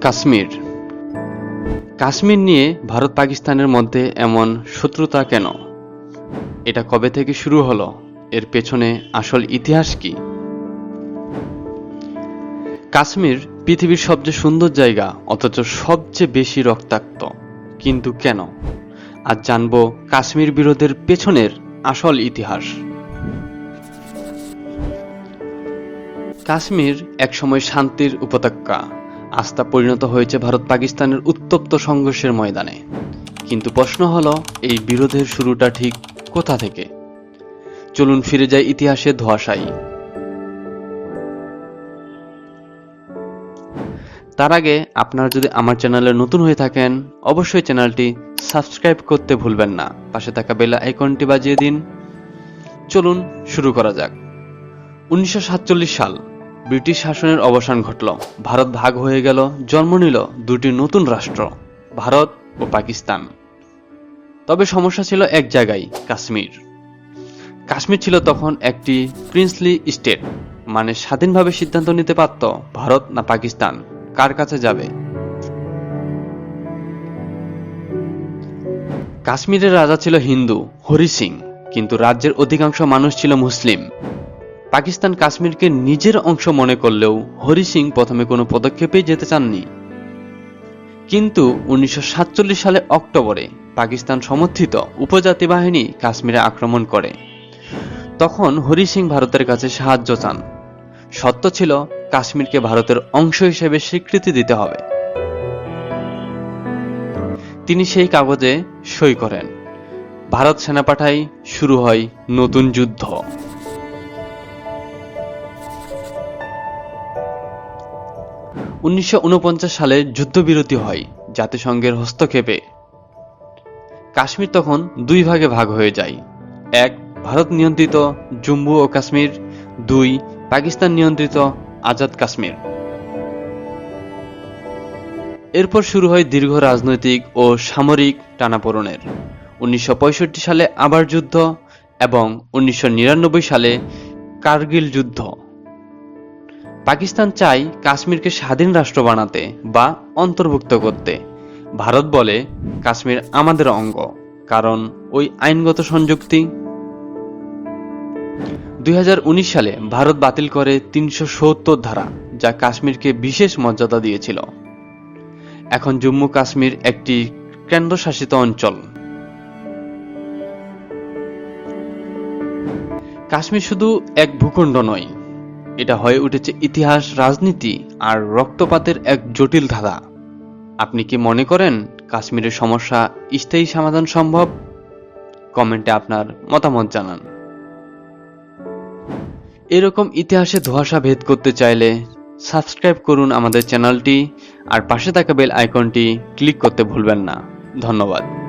কাশ্মীর। কাশ্মীর নিয়ে ভারত পাকিস্তানের মধ্যে এমন শত্রুতা কেন? এটা কবে থেকে শুরু হলো? এর পেছনে আসল ইতিহাস কি? কাশ্মীর পৃথিবীর সবচেয়ে সুন্দর জায়গা, অথচ সবচেয়ে বেশি রক্তাক্ত। কিন্তু কেন? আজ জানব কাশ্মীর বিরোধের পেছনের আসল ইতিহাস। কাশ্মীর একসময় শান্তির উপত্যকা। আস্থা পরিণত হয়েছে ভারত পাকিস্তানের উত্তপ্ত সংঘর্ষের ময়দানে। কিন্তু প্রশ্ন হলো, এই বিরোধের শুরুটা ঠিক কোথা থেকে? চলুন ফিরে যাই ইতিহাসের ধোয়াশাই তার আগে আপনারা যদি আমার চ্যানেলে নতুন হয়ে থাকেন, অবশ্যই চ্যানেলটি সাবস্ক্রাইব করতে ভুলবেন না। পাশে থাকা বেল আইকনটি বাজিয়ে দিন। চলুন শুরু করা যাক। উনিশশো সাতচল্লিশ সাল। ব্রিটিশ শাসনের অবসান ঘটল। ভারত ভাগ হয়ে গেল, জন্ম নিল দুটি নতুন রাষ্ট্র, ভারত ও পাকিস্তান। তবে সমস্যা ছিল এক জায়গায়, কাশ্মীর। কাশ্মীর ছিল তখন একটি প্রিন্সলি স্টেট মানে স্বাধীনভাবে সিদ্ধান্ত নিতে পারত ভারত না পাকিস্তান, কার কাছে যাবে। কাশ্মীরের রাজা ছিল হিন্দু, হরি সিং, কিন্তু রাজ্যের অধিকাংশ মানুষ ছিল মুসলিম। পাকিস্তান কাশ্মীরকে নিজের অংশ মনে করলেও হরি সিং প্রথমে কোনো পদক্ষেপেই যেতে চাননি। কিন্তু উনিশশো সাতচল্লিশ সালে অক্টোবরে পাকিস্তান সমর্থিত উপজাতি বাহিনী কাশ্মীরে আক্রমণ করে। তখন হরি সিং ভারতের কাছে সাহায্য চান। সত্য ছিল কাশ্মীরকে ভারতের অংশ হিসেবে স্বীকৃতি দিতে হবে। তিনি সেই কাগজে সই করেন। ভারত সেনা পাঠায়, শুরু হয় নতুন যুদ্ধ। উনিশশো উনপঞ্চাশ সালে যুদ্ধবিরতি হয়, জাতিসংঘের হস্তক্ষেপে। কাশ্মীর তখন দুই ভাগে ভাগ হয়ে যায়। এক, ভারত নিয়ন্ত্রিত জম্মু ও কাশ্মীর। দুই, পাকিস্তান নিয়ন্ত্রিত আজাদ কাশ্মীর। এরপর শুরু হয় দীর্ঘ রাজনৈতিক ও সামরিক টানাপোড়নের। উনিশশো পঁয়ষট্টি সালে আবার যুদ্ধ এবং উনিশশো নিরানব্বই সালে কার্গিল যুদ্ধ। পাকিস্তান চায় কাশ্মীরকে স্বাধীন রাষ্ট্র বানাতে বা অন্তর্ভুক্ত করতে। ভারত বলে কাশ্মীর আমাদের অঙ্গ, কারণ ওই আইনগত সংযুক্তি। দুই হাজার উনিশ সালে ভারত বাতিল করে তিনশো সত্তর ধারা, যা কাশ্মীরকে বিশেষ মর্যাদা দিয়েছিল। এখন জম্মু কাশ্মীর একটি কেন্দ্রশাসিত অঞ্চল। কাশ্মীর শুধু এক ভূখণ্ড নয় এটা হয়ে উঠেছে ইতিহাস, রাজনীতি আর রক্তপাতের এক জটিল ধারা আপনি কি মনে করেন কাশ্মীরের সমস্যা স্থায়ী সমাধান সম্ভব? কমেন্টে আপনার মতামত জানান। এরকম ইতিহাসে ধোঁয়াশা ভেদ করতে চাইলে সাবস্ক্রাইব করুন আমাদের চ্যানেলটি আর পাশে থাকা বেল আইকনটি ক্লিক করতে ভুলবেন না। ধন্যবাদ।